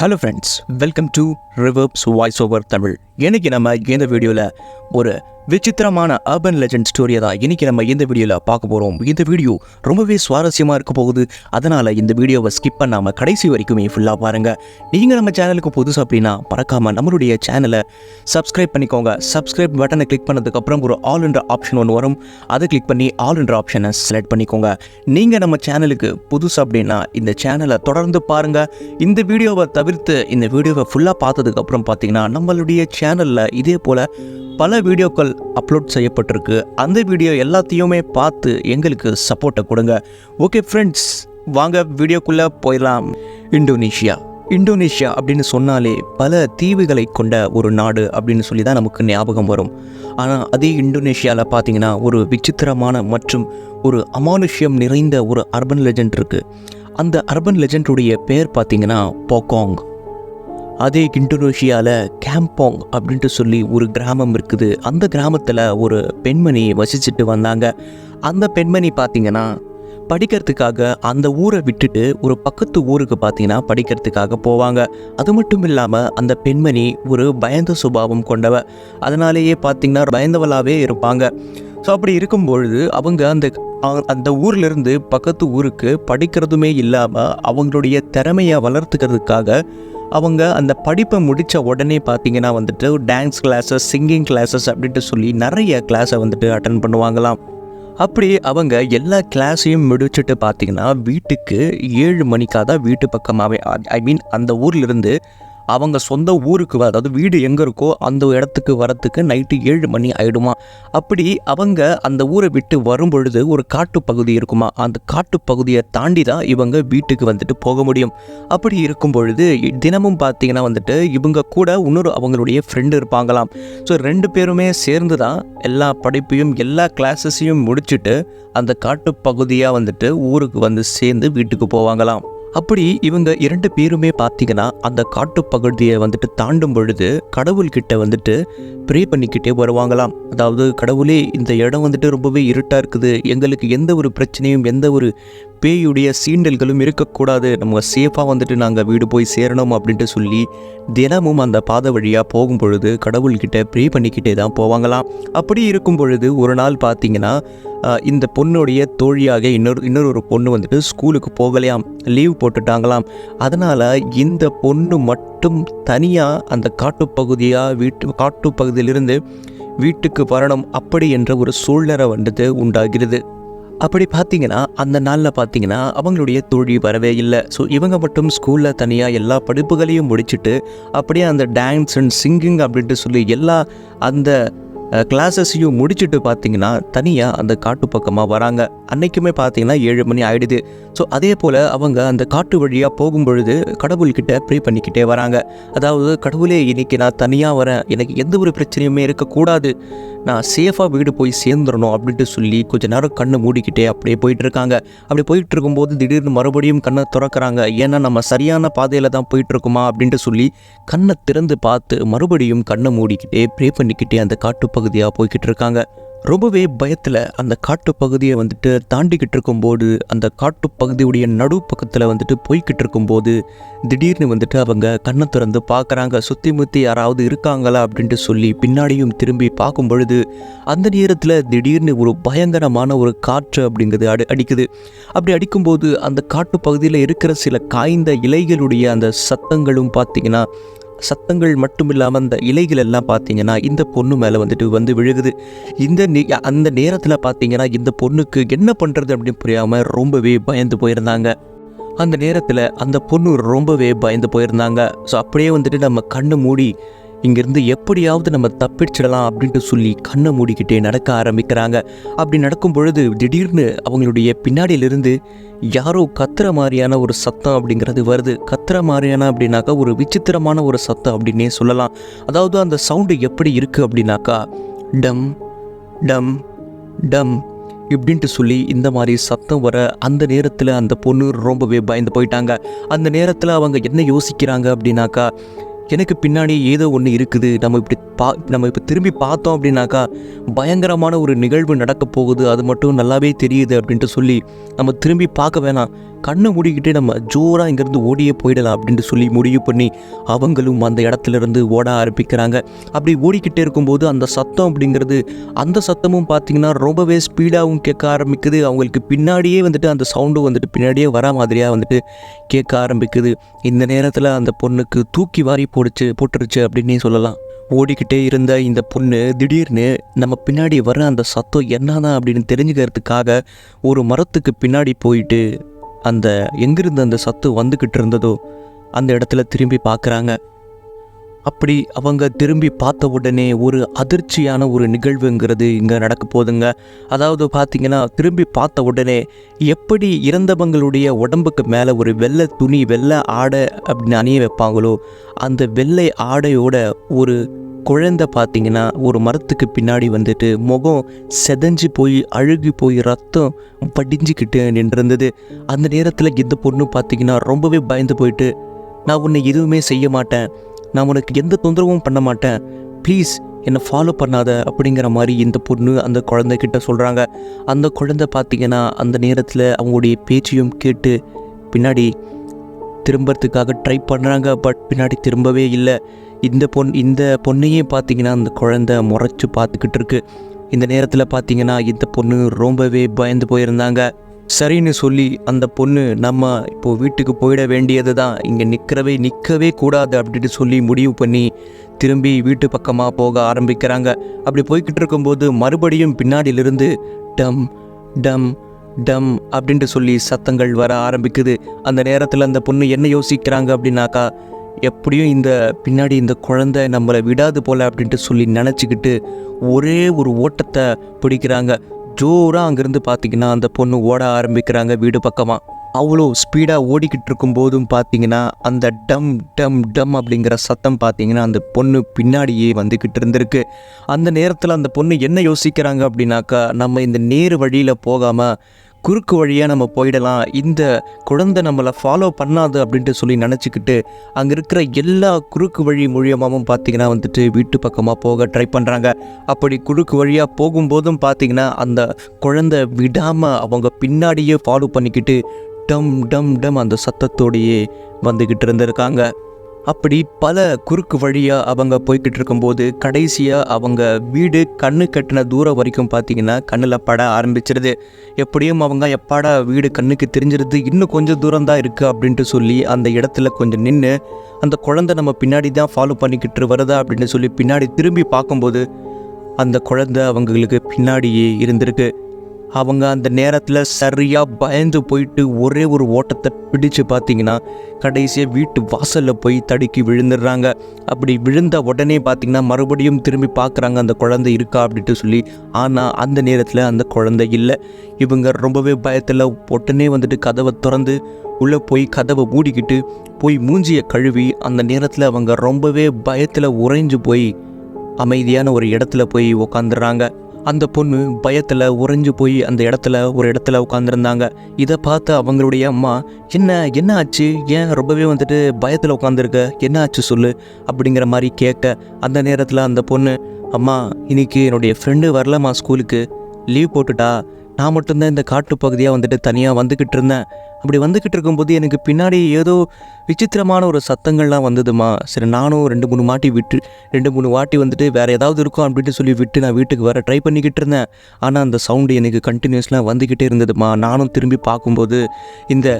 Hello friends welcome to ரிவர்ப்ஸ் voice over Tamil இன்னைக்கு நம்ம இந்த வீடியோவில் ஒரு விசித்திரமான அர்பன் லெஜண்ட் ஸ்டோரியை தான் இன்னைக்கு நம்ம இந்த வீடியோவில் பார்க்க போகிறோம் இந்த வீடியோ ரொம்பவே சுவாரஸ்யமாக இருக்க போகுது. அதனால் இந்த வீடியோவை ஸ்கிப் பண்ணாமல் கடைசி வரைக்குமே ஃபுல்லாக பாருங்கள் நீங்கள் நம்ம சேனலுக்கு புதுசு அப்படின்னா மறக்காமல் நம்மளுடைய சேனலை சப்ஸ்கிரைப் பண்ணிக்கோங்க. சப்ஸ்கிரைப் பட்டனை கிளிக் பண்ணதுக்கப்புறம் ஒரு ஆல் என்ற ஆப்ஷன் ஒன்று வரும். அதை கிளிக் பண்ணி ஆல் என்ற ஆப்ஷனை செலக்ட் பண்ணிக்கோங்க. நீங்கள் நம்ம சேனலுக்கு புதுசு அப்படின்னா இந்த சேனலை தொடர்ந்து பாருங்கள் இந்த வீடியோவை தவிர்த்து இந்த வீடியோவை ஃபுல்லாக பார்த்ததுக்கப்புறம் பார்த்தீங்கன்னா நம்மளுடைய சேனலில் இதே போல் பல வீடியோக்கள் அப்லோட் செய்யப்பட்டிருக்கு. அந்த வீடியோ எல்லாத்தையுமே பார்த்து எங்களுக்கு சப்போர்ட்டை கொடுங்க. ஓகே ஃப்ரெண்ட்ஸ் வாங்க வீடியோக்குள்ளே போயிடலாம். இந்தோனேஷியா. இந்தோனேஷியா அப்படின்னு சொன்னாலே பல தீவுகளை கொண்ட ஒரு நாடு அப்படின்னு சொல்லி தான் நமக்கு ஞாபகம் வரும். ஆனால் அதே இந்தோனேஷியாவில் பார்த்தீங்கன்னா ஒரு விசித்திரமான மற்றும் ஒரு அமானுஷ்யம் நிறைந்த ஒரு அர்பன் லெஜண்ட் இருக்குது அந்த அர்பன் லெஜண்டுடைய பேர் பார்த்தீங்கன்னா போகாங் அதே இண்டோனேஷியாவில் கேம்பாங் அப்படின்ட்டு சொல்லி ஒரு கிராமம் இருக்குது. அந்த கிராமத்தில் ஒரு பெண்மணி வசிச்சுட்டு வந்தாங்க. அந்த பெண்மணி பார்த்திங்கன்னா படிக்கிறதுக்காக அந்த ஊரை விட்டுட்டு ஒரு பக்கத்து ஊருக்கு பார்த்தீங்கன்னா படிக்கிறதுக்காக போவாங்க. அது மட்டும் இல்லாமல் அந்த பெண்மணி ஒரு பயந்த சுபாவம் கொண்டவ. அதனாலேயே பார்த்தீங்கன்னா பயந்தவளாகவே இருப்பாங்க. ஸோ அப்படி இருக்கும் பொழுது அவங்க அந்த அந்த ஊர்லேருந்து பக்கத்து ஊருக்கு படிக்கிறதுமே இல்லாமல் அவங்களுடைய திறமையை வளர்த்துக்கிறதுக்காக அவங்க அந்த படிப்பை முடித்த உடனே பார்த்தீங்கன்னா வந்துட்டு டான்ஸ் கிளாஸஸ் சிங்கிங் கிளாஸஸ் அப்படின்ட்டு சொல்லி நிறைய கிளாஸை வந்துட்டு அட்டன் பண்ணுவாங்களாம். அப்படி அவங்க எல்லா கிளாஸையும் முடிச்சுட்டு பார்த்தீங்கன்னா வீட்டுக்கு ஏழு மணிக்காக தான் வீட்டு பக்கமாகவே ஐ மீன் அந்த ஊர்லேருந்து அவங்க சொந்த ஊருக்கு அதாவது வீடு எங்கே இருக்கோ அந்த இடத்துக்கு வரத்துக்கு நைட்டு ஏழு மணி ஆயிடுமா? அப்படி அவங்க அந்த ஊரை விட்டு வரும் பொழுது ஒரு காட்டு பகுதி இருக்குமா? அந்த காட்டு பகுதியை தாண்டி தான் இவங்க வீட்டுக்கு வந்துட்டு போக முடியும். அப்படி இருக்கும் பொழுது தினமும் பார்த்தீங்கன்னா வந்துட்டு இவங்க கூட இன்னொரு அவங்களுடைய ஃப்ரெண்டு இருப்பாங்களாம். ஸோ ரெண்டு பேருமே சேர்ந்து தான் எல்லா படிப்பையும் எல்லா கிளாஸஸையும் முடிச்சுட்டு அந்த காட்டு பகுதியாக வந்துட்டு ஊருக்கு வந்து சேர்ந்து வீட்டுக்கு போவாங்களாம். அப்படி இவங்க இரண்டு பேருமே பார்த்தீங்கன்னா அந்த காட்டு பகுதியை வந்துட்டு தாண்டும் பொழுது கடவுள்கிட்ட வந்துட்டு ப்ரே பண்ணிக்கிட்டே வருவாங்களாம். அதாவது கடவுளே இந்த இடம் வந்துட்டு ரொம்பவே இருட்டாக இருக்குது. எங்களுக்கு எந்த ஒரு பிரச்சனையும் எந்த ஒரு பேயுடைய சீண்டல்களும் இருக்கக்கூடாது. நம்ம சேஃபாக வந்துட்டு நாங்கள் வீடு போய் சேரணும் அப்படின்ட்டு சொல்லி தினமும் அந்த பாதை வழியாக போகும் பொழுது கடவுள்கிட்ட ப்ரே பண்ணிக்கிட்டே தான் போவாங்களாம். அப்படி இருக்கும் பொழுது ஒரு நாள் பார்த்தீங்கன்னா இந்த பொண்ணுடைய தோழியாக இன்னொரு இன்னொரு ஒரு பொண்ணு வந்துட்டு ஸ்கூலுக்கு போகலையாம். லீவ் போட்டுட்டாங்களாம். அதனால் இந்த பொண்ணு மட்டும் தனியாக அந்த காட்டுப்பகுதியாக வீட்டு காட்டுப்பகுதியிலிருந்து வீட்டுக்கு வரணும் அப்படி என்ற ஒரு சூழ்நிலை வந்துட்டு உண்டாகிறது. அப்படி பார்த்தீங்கன்னா அந்த நாளில் பார்த்தீங்கன்னா அவங்களுடைய தோழி வரவே இல்லை. ஸோ இவங்க மட்டும் ஸ்கூலில் தனியாக எல்லா படிப்புகளையும் முடிச்சுட்டு அப்படியே அந்த டான்ஸ் அண்ட் சிங்கிங் அப்படின்ட்டு சொல்லி எல்லா அந்த கிளாஸஸையும் முடிச்சுட்டு பார்த்தீங்கன்னா தனியாக அந்த காட்டு பக்கமாக வராங்க. அன்னைக்குமே பார்த்தீங்கன்னா ஏழு மணி ஆயிடுது. ஸோ அதே போல் அவங்க அந்த காட்டு வழியாக போகும் பொழுது கடவுள்கிட்ட ப்ரே பண்ணிக்கிட்டே வராங்க. அதாவது கடவுளே இன்னைக்கு நான் தனியாக வரேன். எனக்கு எந்த ஒரு பிரச்சனையுமே இருக்கக்கூடாது. நான் சேஃபாக வீடு போய் சேர்ந்துடணும் அப்படின்ட்டு சொல்லி கொஞ்ச நேரம் கண்ணை மூடிக்கிட்டே அப்படியே போயிட்டு இருக்காங்க அப்படி போயிட்டு இருக்கும்போது திடீர்னு மறுபடியும் கண்ணை திறக்கறாங்க. ஏன்னா நம்ம சரியான பாதையில் தான் போயிட்டுருக்குமா? அப்படின்ட்டு சொல்லி கண்ணை திறந்து பார்த்து மறுபடியும் கண்ணை மூடிக்கிட்டே ப்ரே பண்ணிக்கிட்டே அந்த காட்டு காட்டுப்பகுதியாக போய்கிட்டு இருக்காங்க ரொம்பவே பயத்தில் அந்த காட்டுப்பகுதியை வந்துட்டு தாண்டிக்கிட்டு இருக்கும்போது அந்த காட்டுப்பகுதியுடைய நடு பக்கத்தில் வந்துட்டு போய்கிட்டு இருக்கும்போது திடீர்னு வந்துட்டு அவங்க கண்ணை திறந்து பார்க்குறாங்க. சுற்றி முற்றி யாராவது இருக்காங்களா அப்படின்ட்டு சொல்லி பின்னாடியும் திரும்பி பார்க்கும் பொழுது அந்த நேரத்தில் திடீர்னு ஒரு பயங்கரமான ஒரு காற்று அப்படிங்கிறது அடி அடிக்குது. அப்படி அடிக்கும்போது அந்த காட்டுப்பகுதியில் இருக்கிற சில காய்ந்த இலைகளுடைய அந்த சத்தங்களும் பார்த்தீங்கன்னா சத்தங்கள் மட்டும் இல்லாமல் அந்த இலைகள் எல்லாம் பார்த்தீங்கன்னா இந்த பொண்ணு மேலே வந்துட்டு வந்து விழுகுது. இந்த நே அந்த நேரத்தில் பார்த்தீங்கன்னா இந்த பொண்ணுக்கு என்ன பண்ணுறது அப்படின்னு புரியாமல் ரொம்பவே பயந்து போயிருந்தாங்க. அந்த நேரத்தில் அந்த பொண்ணு ரொம்பவே பயந்து போயிருந்தாங்க. ஸோ அப்படியே வந்துட்டு நம்ம கண்ணை மூடி இங்கிருந்து எப்படியாவது நம்ம தப்பிச்சிடலாம் அப்படின்ட்டு சொல்லி கண்ணை மூடிக்கிட்டே நடக்க ஆரம்பிக்கிறாங்க. அப்படி நடக்கும் பொழுது திடீர்னு அவங்களுடைய பின்னாடியிலிருந்து யாரோ கத்துற மாதிரியான ஒரு சத்தம் அப்படிங்கிறது வருது. கத்துற மாதிரியான அப்படின்னாக்கா ஒரு விசித்திரமான ஒரு சத்தம் அப்படின்னே சொல்லலாம். அதாவது அந்த சவுண்டு எப்படி இருக்குது அப்படின்னாக்கா டம் டம் டம் இப்படின்ட்டு சொல்லி இந்த மாதிரி சத்தம் வர அந்த நேரத்தில் அந்த பொண்ணு ரொம்பவே பயந்து போயிட்டாங்க. அந்த நேரத்தில் அவங்க என்ன யோசிக்கிறாங்க அப்படின்னாக்கா எனக்கு பின்னாடி ஏதோ ஒன்று இருக்குது. நம்ம இப்படி பா நம்ம இப்போ திரும்பி பார்த்தோம் அப்படின்னாக்கா பயங்கரமான ஒரு நிகழ்வு நடக்க போகுது. அது மட்டும் நல்லாவே தெரியுது அப்படின்ட்டு சொல்லி நம்ம திரும்பி பார்க்க வேணாம். கண்ணை மூடிக்கிட்டே நம்ம ஜோராக இங்கேருந்து ஓடியே போயிடலாம் அப்படின்ட்டு சொல்லி முடிவு பண்ணி அவங்களும் அந்த இடத்துல இருந்து ஓட ஆரம்பிக்கிறாங்க. அப்படி ஓடிக்கிட்டே இருக்கும்போது அந்த சத்தம் அப்படிங்கிறது அந்த சத்தமும் பார்த்திங்கன்னா ரொம்பவே ஸ்பீடாகவும் கேட்க ஆரம்பிக்குது. அவங்களுக்கு பின்னாடியே வந்துட்டு அந்த சவுண்டும் வந்துட்டு பின்னாடியே வர மாதிரியாக வந்துட்டு கேட்க ஆரம்பிக்குது. இந்த நேரத்தில் அந்த பொண்ணுக்கு தூக்கி வாரி போடுச்சு போட்டுருச்சு அப்படின்னே சொல்லலாம். ஓடிக்கிட்டே இருந்த இந்த பொண்ணு திடீர்னு நம்ம பின்னாடி வர அந்த சத்தம் என்னதான் அப்படின்னு தெரிஞ்சுக்கிறதுக்காக ஒரு மரத்துக்கு பின்னாடி போயிட்டு அந்த எங்கிருந்து அந்த சத்து வந்துக்கிட்டு இருந்ததோ அந்த இடத்துல திரும்பி பார்க்குறாங்க. அப்படி அவங்க திரும்பி பார்த்த உடனே ஒரு அதிர்ச்சியான ஒரு நிகழ்வுங்கிறது இங்கே நடக்க போகுதுங்க. அதாவது பார்த்தீங்கன்னா திரும்பி பார்த்த உடனே எப்படி இறந்தவங்களுடைய உடம்புக்கு மேலே ஒரு வெள்ளை துணி வெள்ளை ஆடை அப்படின்னு அணிய வைப்பாங்களோ அந்த வெள்ளை ஆடையோட ஒரு குழந்தை பார்த்தீங்கன்னா ஒரு மரத்துக்கு பின்னாடி வந்துட்டு முகம் செதஞ்சு போய் அழுகி போய் ரத்தம் படிஞ்சுக்கிட்டு நின்றிருந்தது. அந்த நேரத்தில் இந்த பொண்ணு பார்த்தீங்கன்னா ரொம்பவே பயந்து போயிட்டு நான் உன்னை எதுவுமே செய்ய மாட்டேன். நான் உனக்கு எந்த தொந்தரவும் பண்ண மாட்டேன். ப்ளீஸ் என்னை ஃபாலோ பண்ணாத அப்படிங்கிற மாதிரி இந்த பொண்ணு அந்த குழந்தைகிட்ட சொல்கிறாங்க அந்த குழந்தை பார்த்தீங்கன்னா அந்த நேரத்தில் அவங்களுடைய பேச்சையும் கேட்டு பின்னாடி திரும்புறதுக்காக ட்ரை பண்ணுறாங்க பட் பின்னாடி திரும்பவே இல்லை. இந்த பொன் இந்த பொண்ணையே பார்த்தீங்கன்னா அந்த குழந்தை முறைச்சி பார்த்துக்கிட்டு இருக்கு. இந்த நேரத்தில் பார்த்தீங்கன்னா இந்த பொண்ணு ரொம்பவே பயந்து போயிருந்தாங்க. சரின்னு சொல்லி அந்த பொண்ணு நம்ம இப்போ வீட்டுக்கு போயிட வேண்டியது தான். இங்கே நிற்கிறவே நிற்கவே கூடாது அப்படின்னு சொல்லி முடிவு பண்ணி திரும்பி வீட்டு பக்கமாக போக ஆரம்பிக்கிறாங்க. அப்படி போய்கிட்டு இருக்கும்போது மறுபடியும் பின்னாடியிலிருந்து டம் டம் டம் அப்படின்ட்டு சொல்லி சத்தங்கள் வர ஆரம்பிக்குது. அந்த நேரத்தில் அந்த பொண்ணு என்ன யோசிக்கிறாங்க அப்படின்னாக்கா எப்படியும் இந்த பின்னாடி இந்த குழந்தை நம்மளை விடாது போல் அப்படின்ட்டு சொல்லி நினச்சிக்கிட்டு ஒரே ஒரு ஓட்டத்தை பிடிக்கிறாங்க. ஜோராக அங்கேருந்து பார்த்தீங்கன்னா அந்த பொண்ணு ஓட ஆரம்பிக்கிறாங்க வீடு பக்கமாக அவ்வளோ ஸ்பீடாக ஓடிக்கிட்டு இருக்கும்போதும் பார்த்தீங்கன்னா அந்த டம் டம் டம் அப்படிங்கிற சத்தம் பார்த்தீங்கன்னா அந்த பொண்ணு பின்னாடியே வந்துக்கிட்டு இருந்திருக்கு. அந்த நேரத்தில் அந்த பொண்ணு என்ன யோசிக்கிறாங்க அப்படின்னாக்கா நம்ம இந்த நேர் வழியில் போகாமல் குறுக்கு வழியாக நம்ம போயிடலாம். இந்த குழந்தை நம்மளை ஃபாலோ பண்ணாது அப்படின்ட்டு சொல்லி நினச்சிக்கிட்டு அங்கே இருக்கிற எல்லா குறுக்கு வழி மூலியமாகவும் பார்த்தீங்கன்னா வந்துட்டு வீட்டு பக்கமாக போக ட்ரை பண்ணுறாங்க அப்படி குறுக்கு வழியாக போகும்போதும் பார்த்திங்கன்னா அந்த குழந்தை விடாமல் அவங்க பின்னாடியே ஃபாலோ பண்ணிக்கிட்டு டம் டம் டம் அந்த சத்தத்தோடையே வந்துக்கிட்டு இருந்திருக்காங்க. அப்படி பல குறுக்கு வழியாக அவங்க போய்கிட்டு இருக்கும்போது கடைசியாக அவங்க வீடு கண்ணு கட்டின தூரம் வரைக்கும் பார்த்தீங்கன்னா கண்ணில் பட ஆரம்பிச்சிருது. எப்படியும் அவங்க எப்பாடா வீடு கண்ணுக்கு தெரிஞ்சிருது? இன்னும் கொஞ்சம் தூரம் தான் இருக்குது அப்படின்ட்டு சொல்லி அந்த இடத்துல கொஞ்சம் நின்று அந்த குழந்தை நம்ம பின்னாடி தான் ஃபாலோ பண்ணிக்கிட்டு வருதா அப்படின்னு சொல்லி பின்னாடி திரும்பி பார்க்கும்போது அந்த குழந்தை அவங்களுக்கு பின்னாடியே இருந்திருக்கு. அவங்க அந்த நேரத்தில் சரியாக பயந்து போயிட்டு ஒரே ஒரு ஓட்டத்தை பிடிச்சு பார்த்தீங்கன்னா கடைசியாக வீட்டு வாசலில் போய் தடுக்கி விழுந்துடுறாங்க. அப்படி விழுந்த உடனே பார்த்தீங்கன்னா மறுபடியும் திரும்பி பார்க்குறாங்க அந்த குழந்தை இருக்கா அப்படின்ட்டு சொல்லி. ஆனால் அந்த நேரத்தில் அந்த குழந்தை இல்லை. இவங்க ரொம்பவே பயத்தில் உடனே வந்துட்டு கதவை திறந்து உள்ளே போய் கதவை மூடிக்கிட்டு போய் மூஞ்சியை கழுவி அந்த நேரத்தில் அவங்க ரொம்பவே பயத்தில் உறைஞ்சு போய் அமைதியான ஒரு இடத்துல போய் உக்காந்துடுறாங்க. அந்த பொண்ணு பயத்தில் உறைஞ்சு போய் அந்த இடத்துல ஒரு இடத்துல உட்காந்துருந்தாங்க இதை பார்த்து அவங்களுடைய அம்மா என்ன என்ன ஆச்சு? ஏன் ரொம்பவே வந்துட்டு பயத்தில் உட்காந்துருக்க என்ன ஆச்சு சொல்லு? அப்படிங்கிற மாதிரி கேட்க அந்த நேரத்தில் அந்த பொண்ணு அம்மா இன்னைக்கு என்னுடைய ஃப்ரெண்டு வரலம்மா ஸ்கூலுக்கு லீவ் போட்டுட்டா? நான் மட்டும்தான் இந்த காட்டு பகுதியாக வந்துட்டு தனியாக வந்துக்கிட்டு இருந்தேன். அப்படி வந்துக்கிட்டு இருக்கும்போது எனக்கு பின்னாடி ஏதோ விசித்திரமான ஒரு சத்தங்கள்லாம் வந்ததுமா. சரி நானும் ரெண்டு மூணு மாட்டி விட்டு ரெண்டு மூணு வாட்டி வந்துட்டு வேறு ஏதாவது இருக்கும் அப்படின்ட்டு சொல்லி விட்டு நான் வீட்டுக்கு வர ட்ரை பண்ணிக்கிட்டு இருந்தேன். ஆனால் அந்த சவுண்டு எனக்கு கண்டினியூஸ்லாம் வந்துக்கிட்டே இருந்ததுமா. நானும் திரும்பி பார்க்கும்போது இந்த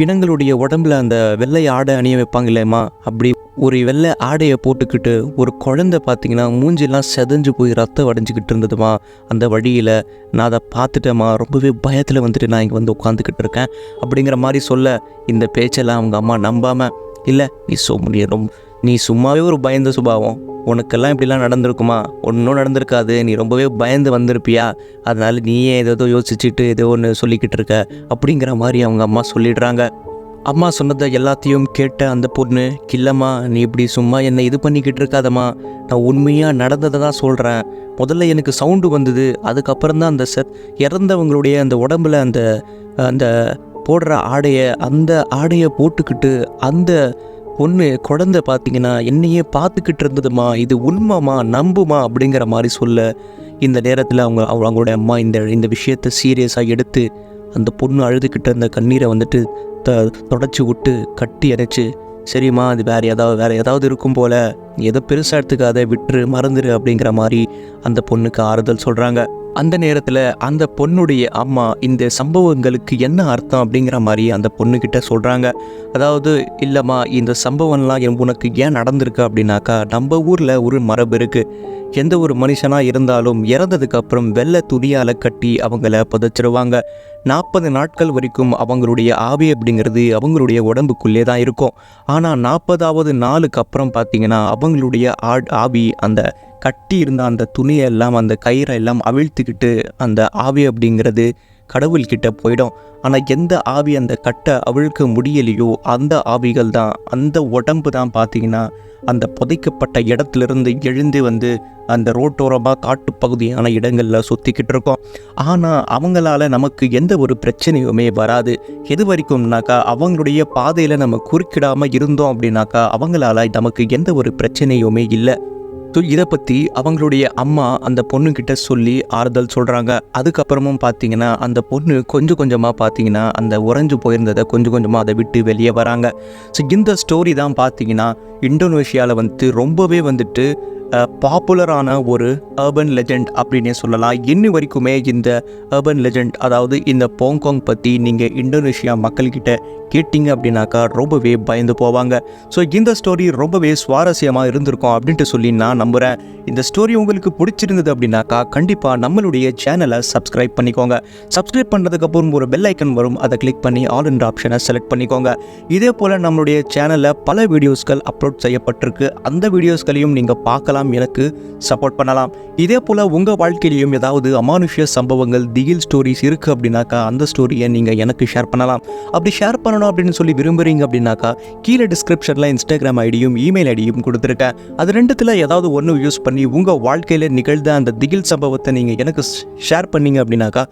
பிணங்களுடைய உடம்புல அந்த வெள்ளை ஆடை அணிய வைப்பாங்க இல்லையம்மா அப்படி ஒரு வெள்ளை ஆடையை போட்டுக்கிட்டு ஒரு குழந்தை பார்த்தீங்கன்னா மூஞ்சிலாம் செதஞ்சு போய் ரத்தம் வடைஞ்சிக்கிட்டு இருந்ததுமா? அந்த வழியில் நான் அதை பார்த்துட்டேம்மா. ரொம்பவே பயத்தில் வந்துட்டு நான் இங்கே வந்து உட்காந்துக்கிட்டு இருக்கேன். அப்படிங்கிற மாதிரி சொல்ல இந்த பேச்செல்லாம் அவங்க அம்மா நம்பாமல் இல்லை நீ சொ நீ ரொம்ப நீ சும்மாவே ஒரு பயந்த சுபாவம். உனக்கெல்லாம் இப்படிலாம் நடந்திருக்குமா? ஒன்றும் நடந்திருக்காது. நீ ரொம்பவே பயந்து வந்திருப்பியா? அதனால நீயே ஏதோ யோசிச்சுட்டு ஏதோ ஒன்று சொல்லிக்கிட்டு இருக்க? அப்படிங்கிற மாதிரி அவங்க அம்மா சொல்லிடுறாங்க. அம்மா சொன்னதை எல்லாத்தையும் கேட்ட அந்த பொண்ணு கில்லம்மா நீ இப்படி சும்மா என்னை இது பண்ணிக்கிட்டு இருக்காதம்மா. நான் உண்மையாக நடந்ததை தான் சொல்கிறேன் முதல்ல எனக்கு சவுண்டு வந்தது. அதுக்கப்புறம் தான் அந்த செத் இறந்தவங்களுடைய அந்த உடம்புல அந்த அந்த போடுற ஆடையை அந்த ஆடையை போட்டுக்கிட்டு அந்த பொண்ணு குழந்தை பார்த்தீங்கன்னா என்னையே பார்த்துக்கிட்டு இருந்ததுமா இது உண்மைமா நம்புமா அப்படிங்கிற மாதிரி சொல்ல இந்த நேரத்தில் அவங்க அவங்க- அவங்களோட அம்மா இந்த இந்த விஷயத்தை சீரியஸாக எடுத்து அந்த பொண்ணு அழுதுகிட்ட இருந்த கண்ணீரை வந்துட்டு த தொடச்சி விட்டு கட்டி அணைச்சு சரிம்மா அது வேறு ஏதாவது வேறு ஏதாவது இருக்கும் போல். எதை பெருசாக எடுத்துக்காத விட்டுரு மறந்துரு அப்படிங்கிற மாதிரி அந்த பொண்ணுக்கு ஆறுதல் சொல்கிறாங்க அந்த நேரத்தில் அந்த பொண்ணுடைய அம்மா இந்த சம்பவங்களுக்கு என்ன அர்த்தம்? அப்படிங்கிற மாதிரி அந்த பொண்ணுக்கிட்ட சொல்கிறாங்க அதாவது இல்லைம்மா இந்த சம்பவம்லாம் என் உனக்கு ஏன் நடந்திருக்கு? அப்படின்னாக்கா நம்ம ஊரில் ஒரு மரபு இருக்குது எந்த ஒரு மனுஷனாக இருந்தாலும் இறந்ததுக்கப்புறம் வெள்ளை துணியால் கட்டி அவங்கள புதைச்சிருவாங்க. நாற்பது நாட்கள் வரைக்கும் அவங்களுடைய ஆவி அப்படிங்கிறது அவங்களுடைய உடம்புக்குள்ளே தான் இருக்கும். ஆனால் நாற்பதாவது நாளுக்கு அப்புறம் பார்த்தீங்கன்னா அவங்களுடைய ஆட் ஆவி அந்த கட்டி இருந்த அந்த துணியெல்லாம் அந்த கயிறை எல்லாம் அவிழ்த்துக்கிட்டு அந்த ஆவி அப்படிங்கிறது கடவுள்கிட்ட போயிடும். ஆனால் எந்த ஆவி அந்த கட்டை அவிழ்க்க முடியலையோ அந்த ஆவிகள் தான் அந்த உடம்பு தான் பார்த்தீங்கன்னா அந்த புதைக்கப்பட்ட இடத்துலேருந்து எழுந்து வந்து அந்த ரோட்டோரமாக காட்டுப்பகுதியான இடங்களில் சுற்றிக்கிட்டு இருக்கோம். ஆனால் அவங்களால நமக்கு எந்த ஒரு பிரச்சனையுமே வராது. எது வரைக்கும்னாக்கா அவங்களுடைய பாதையில் நம்ம குறுக்கிடாமல் இருந்தோம் அப்படின்னாக்கா அவங்களால நமக்கு எந்த ஒரு பிரச்சனையுமே இல்லை. ஸோ இதை பற்றி அவங்களுடைய அம்மா அந்த பொண்ணுக்கிட்ட சொல்லி ஆறுதல் சொல்கிறாங்க அதுக்கப்புறமும் பார்த்தீங்கன்னா அந்த பொண்ணு கொஞ்சம் கொஞ்சமாக பார்த்தீங்கன்னா அந்த உறைஞ்சு போயிருந்ததை கொஞ்சம் கொஞ்சமாக அதை விட்டு வெளியே வராங்க. ஸோ இந்த ஸ்டோரி தான் பார்த்தீங்கன்னா இந்தோனேஷியாவில் வந்துட்டு ரொம்பவே வந்துட்டு பாப்புலரான ஒரு அர்பன் லெஜெண்ட் அப்படின்னே சொல்லலாம். இன்னி வரைக்குமே இந்த அர்பன் லெஜெண்ட் அதாவது இந்த போங்காங் பற்றி நீங்கள் இந்தோனேஷியா மக்கள்கிட்ட கேட்டிங்க அப்படின்னாக்கா ரொம்பவே பயந்து போவாங்க. ஸோ இந்த ஸ்டோரி ரொம்பவே சுவாரஸ்யமாக இருந்திருக்கும் அப்படின்ட்டு சொல்லி நான் நம்புகிறேன் இந்த ஸ்டோரி உங்களுக்கு பிடிச்சிருந்தது அப்படின்னாக்கா கண்டிப்பாக நம்மளுடைய சேனலை சப்ஸ்கிரைப் பண்ணிக்கோங்க. சப்ஸ்கிரைப் பண்ணுறதுக்கப்புறம் ஒரு பெல் ஐக்கன் வரும். அதை கிளிக் பண்ணி ஆல் என்ற ஆப்ஷனை செலக்ட் பண்ணிக்கோங்க. இதே போல் நம்மளுடைய சேனலில் பல வீடியோஸ்கள் அப்லோட் செய்யப்பட்டிருக்கு. அந்த வீடியோஸ்களையும் நீங்கள் பார்க்கலாம். எனக்கு சப்போர்ட் பண்ணலாம். இதே போல் உங்கள் வாழ்க்கையிலையும் ஏதாவது அமானுஷ்ய சம்பவங்கள் திகில் ஸ்டோரிஸ் இருக்குது அப்படின்னாக்கா அந்த ஸ்டோரியை நீங்கள் எனக்கு ஷேர் பண்ணலாம். அப்படி ஷேர் பண்ணணும் அப்படின்னு சொல்லி விரும்புகிறீங்க அப்படின்னாக்கா கீழே டிஸ்கிரிப்ஷனில் இன்ஸ்டாகிராம் ஐடியும் இமெயில் ஐடியும் கொடுத்துருக்கேன். அது ரெண்டுத்தில் ஏதாவது ஒன்று யூஸ் பண்ணி உங்கள் வாழ்க்கையில் நிகழ்ந்த அந்த திகில் சம்பவத்தை நீங்கள் எனக்கு ஷேர் பண்ணீங்க அப்படின்னாக்கா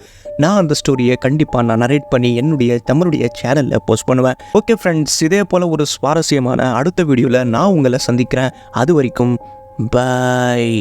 நான் அந்த ஸ்டோரியை கண்டிப்பாக நான் நரேட் பண்ணி என்னுடைய தமிழுடைய சேனலில் போஸ்ட் பண்ணுவேன். ஓகே ஃப்ரெண்ட்ஸ் இதே போல் ஒரு சுவாரஸ்யமான அடுத்த வீடியோவில் நான் உங்களை சந்திக்கிறேன். அது வரைக்கும் பாய்